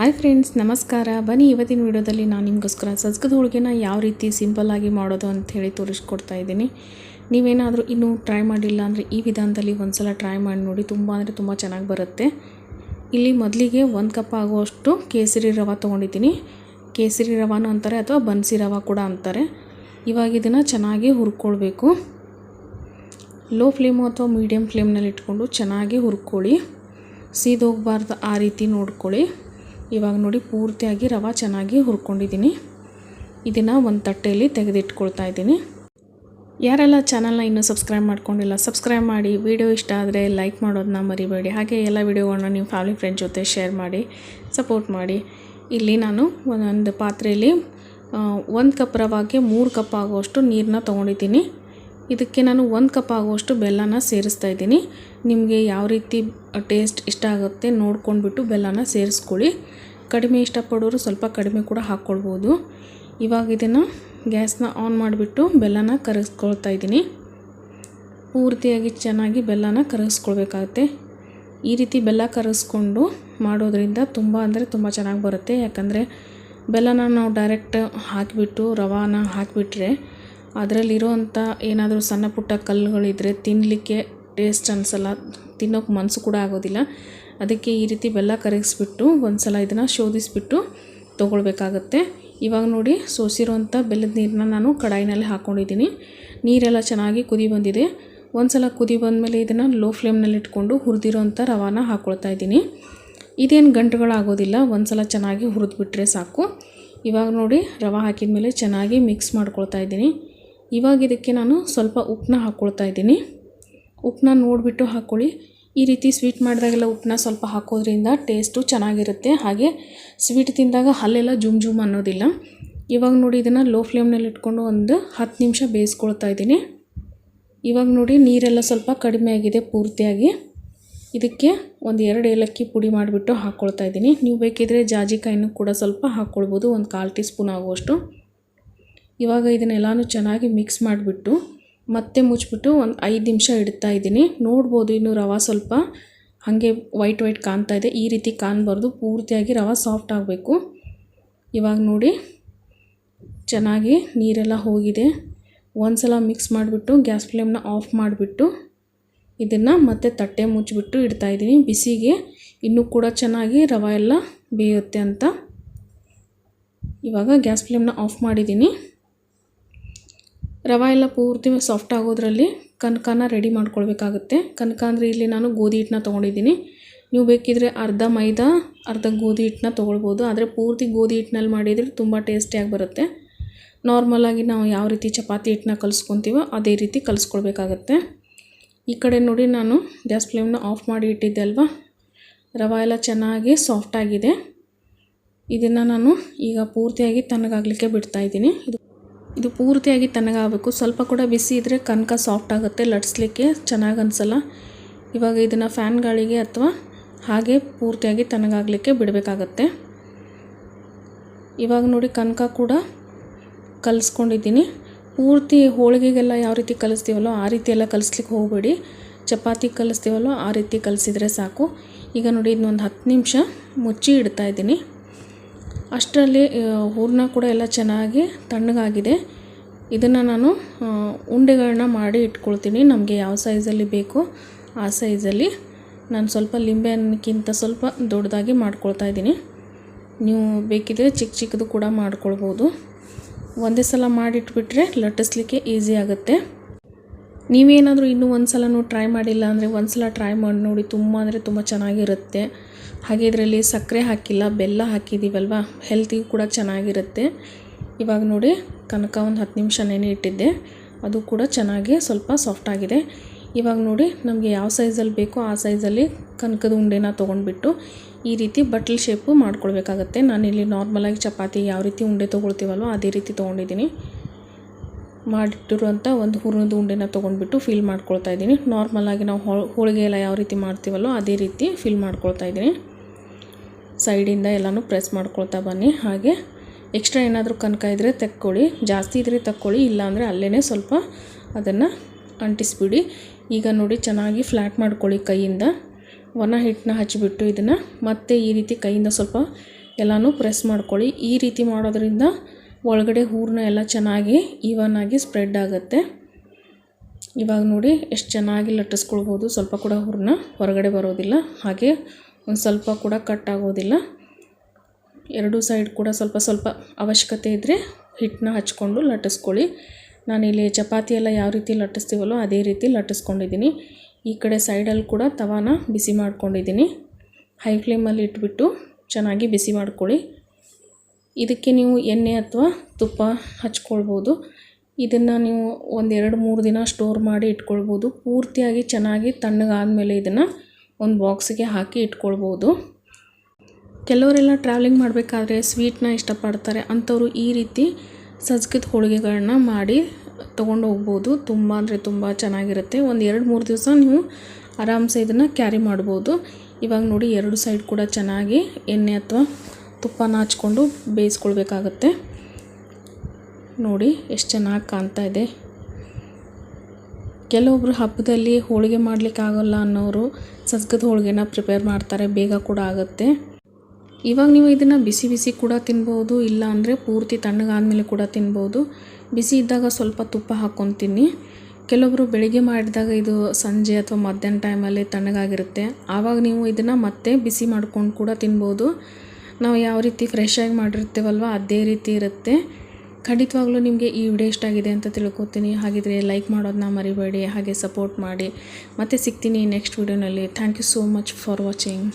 Hi friends ನಮಸ್ಕಾರ. ಬನ್ನಿ, ಇವತ್ತಿನ ವಿಡಿಯೋದಲ್ಲಿ ನಾನು ನಿಮಗೋಸ್ಕರ ಸಜ್ಗದ ಹೋಳಿಗೆನ ಯಾವ ರೀತಿ ಸಿಂಪಲ್ಲಾಗಿ ಮಾಡೋದು ಅಂಥೇಳಿ ತೋರಿಸ್ಕೊಡ್ತಾ ಇದ್ದೀನಿ. ನೀವೇನಾದರೂ ಇನ್ನೂ ಟ್ರೈ ಮಾಡಿಲ್ಲ ಅಂದರೆ ಈ ವಿಧಾನದಲ್ಲಿ ಒಂದು ಸಲ ಟ್ರೈ ಮಾಡಿ ನೋಡಿ, ತುಂಬ ಅಂದರೆ ತುಂಬ ಚೆನ್ನಾಗಿ ಬರುತ್ತೆ. ಇಲ್ಲಿ ಮೊದಲಿಗೆ ಒಂದು ಕಪ್ ಆಗುವಷ್ಟು ಕೇಸರಿ ರವೆ ತೊಗೊಂಡಿದ್ದೀನಿ. ಕೇಸರಿ ರವಾನು ಅಂತಾರೆ ಅಥವಾ ಬನ್ಸಿ ರವೆ ಕೂಡ ಅಂತಾರೆ. ಇವಾಗ ಇದನ್ನು ಚೆನ್ನಾಗಿ ಹುರ್ಕೊಳ್ಬೇಕು. ಲೋ ಫ್ಲೇಮು ಅಥವಾ ಮೀಡಿಯಮ್ ಫ್ಲೇಮ್ನಲ್ಲಿ ಇಟ್ಕೊಂಡು ಚೆನ್ನಾಗಿ ಹುರ್ಕೊಳ್ಳಿ. ಸೀದೋಗಬಾರ್ದು ಆ ರೀತಿ ನೋಡ್ಕೊಳ್ಳಿ. ಇವಾಗ ನೋಡಿ ಪೂರ್ತಿಯಾಗಿ ರವೆ ಚೆನ್ನಾಗಿ ಹುರ್ಕೊಂಡಿದ್ದೀನಿ. ಇದನ್ನು ಒಂದು ತಟ್ಟೆಯಲ್ಲಿ ತೆಗೆದಿಟ್ಕೊಳ್ತಾ ಇದ್ದೀನಿ. ಯಾರೆಲ್ಲ ಚಾನಲ್ನ ಇನ್ನೂ ಸಬ್ಸ್ಕ್ರೈಬ್ ಮಾಡ್ಕೊಂಡಿಲ್ಲ, ಸಬ್ಸ್ಕ್ರೈಬ್ ಮಾಡಿ. ವಿಡಿಯೋ ಇಷ್ಟ ಆದರೆ ಲೈಕ್ ಮಾಡೋದನ್ನ ಮರಿಬೇಡಿ. ಹಾಗೆ ಎಲ್ಲ ವಿಡಿಯೋಗಳನ್ನ ನಿಮ್ಮ ಫ್ಯಾಮಿಲಿ ಫ್ರೆಂಡ್ ಜೊತೆ ಶೇರ್ ಮಾಡಿ, ಸಪೋರ್ಟ್ ಮಾಡಿ. ಇಲ್ಲಿ ನಾನು ಒಂದೊಂದು ಪಾತ್ರೆಯಲ್ಲಿ ಒಂದು ಕಪ್ ರವಾಗೆ ಮೂರು ಕಪ್ ಆಗುವಷ್ಟು ನೀರನ್ನ ತೊಗೊಂಡಿದ್ದೀನಿ. ಇದಕ್ಕೆ ನಾನು ಒಂದು ಕಪ್ ಆಗುವಷ್ಟು ಬೆಲ್ಲನ ಸೇರಿಸ್ತಾ ಇದ್ದೀನಿ. ನಿಮಗೆ ಯಾವ ರೀತಿ ಟೇಸ್ಟ್ ಇಷ್ಟ ಆಗುತ್ತೆ ನೋಡ್ಕೊಂಡ್ಬಿಟ್ಟು ಬೆಲ್ಲನ ಸೇರಿಸ್ಕೊಳ್ಳಿ. ಕಡಿಮೆ ಇಷ್ಟಪಡೋರು ಸ್ವಲ್ಪ ಕಡಿಮೆ ಕೂಡ ಹಾಕ್ಕೊಳ್ಬೋದು ಇವಾಗ ಇದನ್ನು ಗ್ಯಾಸ್ನ ಆನ್ ಮಾಡಿಬಿಟ್ಟು ಬೆಲ್ಲನ ಕರಗಿಸ್ಕೊಳ್ತಾ ಇದ್ದೀನಿ. ಪೂರ್ತಿಯಾಗಿ ಚೆನ್ನಾಗಿ ಬೆಲ್ಲನ ಕರಗಿಸ್ಕೊಳ್ಬೇಕಾಗುತ್ತೆ ಈ ರೀತಿ ಬೆಲ್ಲ ಕರಗಿಸ್ಕೊಂಡು ಮಾಡೋದ್ರಿಂದ ತುಂಬ ಅಂದರೆ ತುಂಬ ಚೆನ್ನಾಗಿ ಬರುತ್ತೆ. ಯಾಕಂದರೆ ಬೆಲ್ಲನ ನಾವು ಡೈರೆಕ್ಟ್ ಹಾಕಿಬಿಟ್ಟು ರವಾನ ಹಾಕಿಬಿಟ್ರೆ ಅದರಲ್ಲಿರೋವಂಥ ಏನಾದರೂ ಸಣ್ಣ ಪುಟ್ಟ ಕಲ್ಲುಗಳಿದ್ರೆ ತಿನ್ನಲಿಕ್ಕೆ ಟೇಸ್ಟ್ ಅನಿಸಲ್ಲ, ತಿನ್ನೋಕೆ ಮನಸ್ಸು ಕೂಡ ಆಗೋದಿಲ್ಲ. ಅದಕ್ಕೆ ಈ ರೀತಿ ಬೆಲ್ಲ ಕರಗಿಸ್ಬಿಟ್ಟು ಒಂದು ಸಲ ಇದನ್ನು ಶೋಧಿಸ್ಬಿಟ್ಟು ತೊಗೊಳ್ಬೇಕಾಗತ್ತೆ. ಇವಾಗ ನೋಡಿ ಸೋಸಿರೋಂಥ ಬೆಲ್ಲದ ನೀರನ್ನ ನಾನು ಕಡಾಯಿನಲ್ಲಿ ಹಾಕ್ಕೊಂಡಿದ್ದೀನಿ ನೀರೆಲ್ಲ ಚೆನ್ನಾಗಿ ಕುದಿ ಬಂದಿದೆ. ಒಂದು ಸಲ ಕುದಿ ಬಂದಮೇಲೆ ಇದನ್ನು ಲೋ ಫ್ಲೇಮ್ನಲ್ಲಿ ಇಟ್ಕೊಂಡು ಹುರಿದಿರೋಂಥ ರವಾನ ಹಾಕ್ಕೊಳ್ತಾ ಇದ್ದೀನಿ. ಇದೇನು ಗಂಟುಗಳಾಗೋದಿಲ್ಲ ಒಂದು ಸಲ ಚೆನ್ನಾಗಿ ಹುರಿದ್ಬಿಟ್ರೆ ಸಾಕು. ಇವಾಗ ನೋಡಿ, ರವೆ ಹಾಕಿದ ಮೇಲೆ ಚೆನ್ನಾಗಿ ಮಿಕ್ಸ್ ಮಾಡ್ಕೊಳ್ತಾ ಇದ್ದೀನಿ. ಇವಾಗ ಇದಕ್ಕೆ ನಾನು ಸ್ವಲ್ಪ ಉಪ್ಪನ್ನ ಹಾಕ್ಕೊಳ್ತಾ ಇದ್ದೀನಿ. ಉಪ್ಪನ್ನ ನೋಡಿಬಿಟ್ಟು ಹಾಕ್ಕೊಳ್ಳಿ ಈ ರೀತಿ ಸ್ವೀಟ್ ಮಾಡಿದಾಗೆಲ್ಲ ಉಪ್ಪನ್ನ ಸ್ವಲ್ಪ ಹಾಕೋದ್ರಿಂದ ಟೇಸ್ಟು ಚೆನ್ನಾಗಿರುತ್ತೆ. ಹಾಗೆ ಸ್ವೀಟ್ ತಿಂದಾಗ ಹಲ್ಲೆಲ್ಲ ಜುಮ್ ಜುಮ್ ಅನ್ನೋದಿಲ್ಲ. ಇವಾಗ ನೋಡಿ ಇದನ್ನು ಲೋ ಫ್ಲೇಮ್ನಲ್ಲಿ ಇಟ್ಕೊಂಡು ಒಂದು ಹತ್ತು ನಿಮಿಷ ಬೇಯಿಸ್ಕೊಳ್ತಾ ಇದ್ದೀನಿ. ಇವಾಗ ನೋಡಿ ನೀರೆಲ್ಲ ಸ್ವಲ್ಪ ಕಡಿಮೆ ಆಗಿದೆ ಪೂರ್ತಿಯಾಗಿ. ಇದಕ್ಕೆ ಒಂದು ಎರಡು ಏಲಕ್ಕಿ ಪುಡಿ ಮಾಡಿಬಿಟ್ಟು ಹಾಕ್ಕೊಳ್ತಾ ಇದ್ದೀನಿ. ನೀವು ಬೇಕಿದ್ರೆ ಜಾಜಿಕಾಯಿನೂ ಕೂಡ ಸ್ವಲ್ಪ ಹಾಕ್ಕೊಳ್ಬೋದು ಒಂದು ಕಾಲು ಟೀ ಸ್ಪೂನ್ ಆಗುವಷ್ಟು. ಇವಾಗ ಇದನ್ನೆಲ್ಲನೂ ಚೆನ್ನಾಗಿ ಮಿಕ್ಸ್ ಮಾಡಿಬಿಟ್ಟು ಮತ್ತೆ ಮುಚ್ಚಿಬಿಟ್ಟು ಒಂದು ಐದು ನಿಮಿಷ ಇಡ್ತಾ ಇದ್ದೀನಿ. ನೋಡ್ಬೋದು ಇನ್ನು ರವೆ ಸ್ವಲ್ಪ ಹಾಗೆ ವೈಟ್ ವೈಟ್ ಕಾಣ್ತಾ ಇದೆ. ಈ ರೀತಿ ಕಾಣಬಾರ್ದು. ಪೂರ್ತಿಯಾಗಿ ರವೆ ಸಾಫ್ಟ್ ಆಗಬೇಕು. ಇವಾಗ ನೋಡಿ ಚೆನ್ನಾಗಿ ನೀರೆಲ್ಲ ಹೋಗಿದೆ. ಒಂದು ಸಲ ಮಿಕ್ಸ್ ಮಾಡಿಬಿಟ್ಟು ಗ್ಯಾಸ್ ಫ್ಲೇಮ್ನ ಆಫ್ ಮಾಡಿಬಿಟ್ಟು ಇದನ್ನು ಮತ್ತೆ ತಟ್ಟೆ ಮುಚ್ಚಿಬಿಟ್ಟು ಇಡ್ತಾಯಿದ್ದೀನಿ ಬಿಸಿಗೆ ಇನ್ನೂ ಕೂಡ ಚೆನ್ನಾಗಿ ರವೆ ಎಲ್ಲ ಬೇಯುತ್ತೆ ಅಂತ ಇವಾಗ ಗ್ಯಾಸ್ ಫ್ಲೇಮ್ನ ಆಫ್ ಮಾಡಿದ್ದೀನಿ. ರವೆ ಎಲ್ಲ ಪೂರ್ತಿ ಸಾಫ್ಟ್ ಆಗೋದ್ರಲ್ಲಿ ಕನಕನ ರೆಡಿ ಮಾಡ್ಕೊಳ್ಬೇಕಾಗುತ್ತೆ. ಕನಕ ಅಂದರೆ ಇಲ್ಲಿ ನಾನು ಗೋಧಿ ಹಿಟ್ಟನ್ನ ತೊಗೊಂಡಿದ್ದೀನಿ. ನೀವು ಬೇಕಿದ್ರೆ ಅರ್ಧ ಮೈದಾ, ಅರ್ಧ ಗೋಧಿ ಹಿಟ್ಟನ್ನ ತೊಗೊಳ್ಬೋದು. ಆದರೆ ಪೂರ್ತಿ ಗೋಧಿ ಹಿಟ್ಟಿನಲ್ಲಿ ಮಾಡಿದರೆ ತುಂಬ ಟೇಸ್ಟಿಯಾಗಿ ಬರುತ್ತೆ. ನಾರ್ಮಲಾಗಿ ನಾವು ಯಾವ ರೀತಿ ಚಪಾತಿ ಹಿಟ್ಟನ್ನ ಕಲಿಸ್ಕೊತೀವೋ ಅದೇ ರೀತಿ ಕಲಿಸ್ಕೊಳ್ಬೇಕಾಗತ್ತೆ. ಈ ಕಡೆ ನೋಡಿ ನಾನು ಗ್ಯಾಸ್ ಫ್ಲೇಮ್ನ ಆಫ್ ಮಾಡಿ ಇಟ್ಟಿದ್ದೆ ಅಲ್ವಾ? ರವೆ ಎಲ್ಲ ಚೆನ್ನಾಗಿ ಸಾಫ್ಟಾಗಿದೆ ಇದನ್ನು ನಾನು ಈಗ ಪೂರ್ತಿಯಾಗಿ ತಣ್ಣಗಾಗಲಿಕ್ಕೆ ಬಿಡ್ತಾಯಿದ್ದೀನಿ ಇದು ಇದು ಪೂರ್ತಿಯಾಗಿ ತಣ್ಣಗಾಗಬೇಕು. ಸ್ವಲ್ಪ ಕೂಡ ಬಿಸಿ ಇದ್ದರೆ ಕನಕ ಸಾಫ್ಟ್ ಆಗುತ್ತೆ. ಲಟ್ಸ್ಲಿಕ್ಕೆ ಚೆನ್ನಾಗಿ ಅನಿಸಲ್ಲ. ಇವಾಗ ಇದನ್ನು ಫ್ಯಾನ್ ಗಾಳಿಗೆ ಅಥವಾ ಹಾಗೆ ಪೂರ್ತಿಯಾಗಿ ತಣ್ಣಗಾಗಲಿಕ್ಕೆ ಬಿಡಬೇಕಾಗತ್ತೆ. ಇವಾಗ ನೋಡಿ ಕನಕ ಕೂಡ ಕಲಿಸ್ಕೊಂಡಿದ್ದೀನಿ. ಪೂರ್ತಿ ಹೋಳಿಗೆಗೆಲ್ಲ ಯಾವ ರೀತಿ ಕಲಿಸ್ತೀವಲ್ಲೋ ಆ ರೀತಿ ಎಲ್ಲ ಕಲಿಸ್ಲಿಕ್ಕೆ ಹೋಗಬೇಡಿ. ಚಪಾತಿ ಕಲಿಸ್ತೀವಲ್ಲೋ ಆ ರೀತಿ ಕಲಿಸಿದರೆ ಸಾಕು. ಈಗ ನೋಡಿ ಇದನ್ನೊಂದು ಹತ್ತು ನಿಮಿಷ ಮುಚ್ಚಿ ಇಡ್ತಾ ಇದ್ದೀನಿ. ಅಷ್ಟರಲ್ಲಿ ಹೂರಣ ಕೂಡ ಎಲ್ಲ ಚೆನ್ನಾಗಿ ತಣ್ಣಗಾಗಿದೆ. ಇದನ್ನು ನಾನು ಉಂಡೆಗಳನ್ನ ಮಾಡಿ ಇಟ್ಕೊಳ್ತೀನಿ. ನಮಗೆ ಯಾವ ಸೈಜಲ್ಲಿ ಬೇಕೋ ಆ ಸೈಜಲ್ಲಿ. ನಾನು ಸ್ವಲ್ಪ ಲಿಂಬೆ ಸ್ವಲ್ಪ ದೊಡ್ಡದಾಗಿ ಮಾಡ್ಕೊಳ್ತಾ ಇದ್ದೀನಿ. ನೀವು ಬೇಕಿದ್ರೆ ಚಿಕ್ಕ ಚಿಕ್ಕದು ಕೂಡ ಮಾಡ್ಕೊಳ್ಬೋದು. ಒಂದೇ ಸಲ ಮಾಡಿಟ್ಬಿಟ್ರೆ ಲಟ್ಟಿಸ್ಲಿಕ್ಕೆ ಈಸಿ ಆಗುತ್ತೆ. ನೀವೇನಾದರೂ ಇನ್ನೂ ಒಂದು ಸಲನೂ ಟ್ರೈ ಮಾಡಿಲ್ಲ ಅಂದರೆ ಒಂದು ಸಲ ಟ್ರೈ ಮಾಡಿ ನೋಡಿ ತುಂಬ ಅಂದರೆ ತುಂಬ ಚೆನ್ನಾಗಿರುತ್ತೆ. ಹಾಗೆ ಇದರಲ್ಲಿ ಸಕ್ಕರೆ ಹಾಕಿಲ್ಲ, ಬೆಲ್ಲ ಹಾಕಿದ್ದೀವಲ್ವ ಹೆಲ್ತಿಗೂ ಕೂಡ ಚೆನ್ನಾಗಿರುತ್ತೆ. ಇವಾಗ ನೋಡಿ ಕನಕ ಒಂದು ಹತ್ತು ನಿಮಿಷ ನೆನೆ ಇಟ್ಟಿದ್ದೆ. ಅದು ಕೂಡ ಚೆನ್ನಾಗಿ ಸ್ವಲ್ಪ ಸಾಫ್ಟ್ ಆಗಿದೆ. ಇವಾಗ ನೋಡಿ ನಮಗೆ ಯಾವ ಸೈಜಲ್ಲಿ ಬೇಕೋ ಆ ಸೈಜಲ್ಲಿ ಕನಕದ ಉಂಡೆನ ತೊಗೊಂಡ್ಬಿಟ್ಟು ಈ ರೀತಿ ಬಟ್ಲ್ ಶೇಪು ಮಾಡ್ಕೊಳ್ಬೇಕಾಗತ್ತೆ. ನಾನಿಲ್ಲಿ ನಾರ್ಮಲಾಗಿ ಚಪಾತಿ ಯಾವ ರೀತಿ ಉಂಡೆ ತೊಗೊಳ್ತೀವಲ್ವ ಅದೇ ರೀತಿ ತೊಗೊಂಡಿದ್ದೀನಿ. ಮಾಡಿಟ್ಟಿರುವಂಥ ಒಂದು ಹೂರಣದ ಉಂಡೆನ ತೊಗೊಂಡ್ಬಿಟ್ಟು ಫಿಲ್ ಮಾಡ್ಕೊಳ್ತಾ ಇದ್ದೀನಿ. ನಾರ್ಮಲಾಗಿ ನಾವು ಹೋಳಿಗೆ ಎಲ್ಲ ಯಾವ ರೀತಿ ಮಾಡ್ತೀವಲ್ಲೋ ಅದೇ ರೀತಿ ಫಿಲ್ ಮಾಡ್ಕೊಳ್ತಾ ಇದ್ದೀನಿ. ಸೈಡಿಂದ ಎಲ್ಲನೂ ಪ್ರೆಸ್ ಮಾಡ್ಕೊಳ್ತಾ ಬನ್ನಿ. ಹಾಗೆ ಎಕ್ಸ್ಟ್ರಾ ಏನಾದರೂ ಕನಕ ಇದ್ದರೆ ತಕ್ಕೊಳ್ಳಿ. ಜಾಸ್ತಿ ಇದ್ದರೆ ತಕ್ಕೊಳ್ಳಿ ಇಲ್ಲಾಂದರೆ ಅಲ್ಲೇ ಸ್ವಲ್ಪ ಅದನ್ನು ಅಂಟಿಸ್ಬಿಡಿ. ಈಗ ನೋಡಿ ಚೆನ್ನಾಗಿ ಫ್ಲ್ಯಾಟ್ ಮಾಡ್ಕೊಳ್ಳಿ ಕೈಯಿಂದ. ಒಣ ಹಿಟ್ಟನ್ನ ಹಚ್ಚಿಬಿಟ್ಟು ಇದನ್ನು ಮತ್ತೆ ಈ ರೀತಿ ಕೈಯಿಂದ ಸ್ವಲ್ಪ ಎಲ್ಲನೂ ಪ್ರೆಸ್ ಮಾಡ್ಕೊಳ್ಳಿ. ಈ ರೀತಿ ಮಾಡೋದ್ರಿಂದ ಒಳಗಡೆ ಹೂರಣ ಎಲ್ಲ ಚೆನ್ನಾಗಿ ಈವನ್ ಆಗಿ ಸ್ಪ್ರೆಡ್ ಆಗುತ್ತೆ. ಇವಾಗ ನೋಡಿ ಎಷ್ಟು ಚೆನ್ನಾಗಿ ಲಟ್ಟಿಸ್ಕೊಳ್ಬೋದು. ಸ್ವಲ್ಪ ಕೂಡ ಹೂರಣ ಹೊರಗಡೆ ಬರೋದಿಲ್ಲ. ಹಾಗೆ ಒಂದು ಸ್ವಲ್ಪ ಕೂಡ ಕಟ್ ಆಗೋದಿಲ್ಲ. ಎರಡೂ ಸೈಡ್ ಕೂಡ ಸ್ವಲ್ಪ ಸ್ವಲ್ಪ ಅವಶ್ಯಕತೆ ಇದ್ದರೆ ಹಿಟ್ಟನ್ನ ಹಚ್ಕೊಂಡು ಲಟ್ಟಿಸ್ಕೊಳ್ಳಿ. ನಾನಿಲ್ಲಿ ಚಪಾತಿ ಎಲ್ಲ ಯಾವ ರೀತಿ ಲಟ್ಟಿಸ್ತೀವಲ್ಲೋ ಅದೇ ರೀತಿ ಲಟ್ಟಿಸ್ಕೊಂಡಿದ್ದೀನಿ. ಈ ಕಡೆ ಸೈಡಲ್ಲಿ ಕೂಡ ತವಾನ ಬಿಸಿ ಮಾಡ್ಕೊಂಡಿದ್ದೀನಿ. ಹೈ ಫ್ಲೇಮಲ್ಲಿ ಇಟ್ಬಿಟ್ಟು ಚೆನ್ನಾಗಿ ಬಿಸಿ ಮಾಡ್ಕೊಳ್ಳಿ. ಇದಕ್ಕೆ ನೀವು ಎಣ್ಣೆ ಅಥವಾ ತುಪ್ಪ ಹಚ್ಕೊಳ್ಬೋದು. ಇದನ್ನು ನೀವು ಒಂದೆರಡು ಮೂರು ದಿನ ಸ್ಟೋರ್ ಮಾಡಿ ಇಟ್ಕೊಳ್ಬೋದು. ಪೂರ್ತಿಯಾಗಿ ಚೆನ್ನಾಗಿ ತಣ್ಣಗಾದಮೇಲೆ ಇದನ್ನು ಒಂದು ಬಾಕ್ಸಿಗೆ ಹಾಕಿ ಇಟ್ಕೊಳ್ಬೋದು. ಕೆಲವರೆಲ್ಲ ಟ್ರಾವೆಲಿಂಗ್ ಮಾಡಬೇಕಾದ್ರೆ ಸ್ವೀಟ್ನ ಇಷ್ಟಪಡ್ತಾರೆ. ಅಂಥವ್ರು ಈ ರೀತಿ ಸಜ್ಕದ ಹೋಳಿಗೆಗಳನ್ನ ಮಾಡಿ ತೊಗೊಂಡು ಹೋಗ್ಬೋದು. ತುಂಬ ಅಂದರೆ ತುಂಬ ಚೆನ್ನಾಗಿರುತ್ತೆ. ಒಂದು ಎರಡು ಮೂರು ದಿವಸ ನೀವು ಆರಾಮ್ಸೆ ಇದನ್ನು ಕ್ಯಾರಿ ಮಾಡ್ಬೋದು. ಇವಾಗ ನೋಡಿ ಎರಡು ಸೈಡ್ ಕೂಡ ಚೆನ್ನಾಗಿ ಎಣ್ಣೆ ಅಥವಾ ತುಪ್ಪನ ಹಚ್ಕೊಂಡು ಬೇಯಿಸ್ಕೊಳ್ಬೇಕಾಗತ್ತೆ. ನೋಡಿ, ಎಷ್ಟು ಚೆನ್ನಾಗಿ ಕಾಣ್ತಾ ಇದೆ. ಕೆಲವೊಬ್ಬರು ಹಬ್ಬದಲ್ಲಿ ಹೋಳಿಗೆ ಮಾಡಲಿಕ್ಕಾಗಲ್ಲ ಅನ್ನೋರು ಸಸ್ಗದ ಹೋಳಿಗೆನ ಪ್ರಿಪೇರ್ ಮಾಡ್ತಾರೆ, ಬೇಗ ಕೂಡ ಆಗುತ್ತೆ. ಇವಾಗ ನೀವು ಇದನ್ನು ಬಿಸಿ ಬಿಸಿ ಕೂಡ ತಿನ್ಬೋದು, ಇಲ್ಲ ಅಂದರೆ ಪೂರ್ತಿ ತಣ್ಣಗಾದಮೇಲೆ ಕೂಡ ತಿನ್ಬೋದು. ಬಿಸಿ ಇದ್ದಾಗ ಸ್ವಲ್ಪ ತುಪ್ಪ ಹಾಕ್ಕೊತೀನಿ ಕೆಲವೊಬ್ಬರು ಬೆಳಿಗ್ಗೆ ಮಾಡಿದಾಗ ಇದು ಸಂಜೆ ಅಥವಾ ಮಧ್ಯಾಹ್ನ ಟೈಮಲ್ಲಿ ತಣ್ಣಗಾಗಿರುತ್ತೆ. ಆವಾಗ ನೀವು ಇದನ್ನು ಮತ್ತೆ ಬಿಸಿ ಮಾಡ್ಕೊಂಡು ಕೂಡ ತಿನ್ಬೋದು. ನಾವು ಯಾವ ರೀತಿ ಫ್ರೆಶ್ ಆಗಿ ಮಾಡಿರ್ತೀವಲ್ವ, ಅದೇ ರೀತಿ ಇರುತ್ತೆ. ಖಂಡಿತವಾಗ್ಲೂ ನಿಮಗೆ ಈ ವಿಡಿಯೋ ಇಷ್ಟ ಆಗಿದೆ ಅಂತ ತಿಳ್ಕೊತೀನಿ. ಹಾಗಿದ್ರೆ ಲೈಕ್ ಮಾಡೋದನ್ನ ಮರಿಬೇಡಿ, ಹಾಗೆ ಸಪೋರ್ಟ್ ಮಾಡಿ. ಮತ್ತೆ ಸಿಗ್ತೀನಿ ನೆಕ್ಸ್ಟ್ ವಿಡಿಯೋನಲ್ಲಿ thank you so much for watching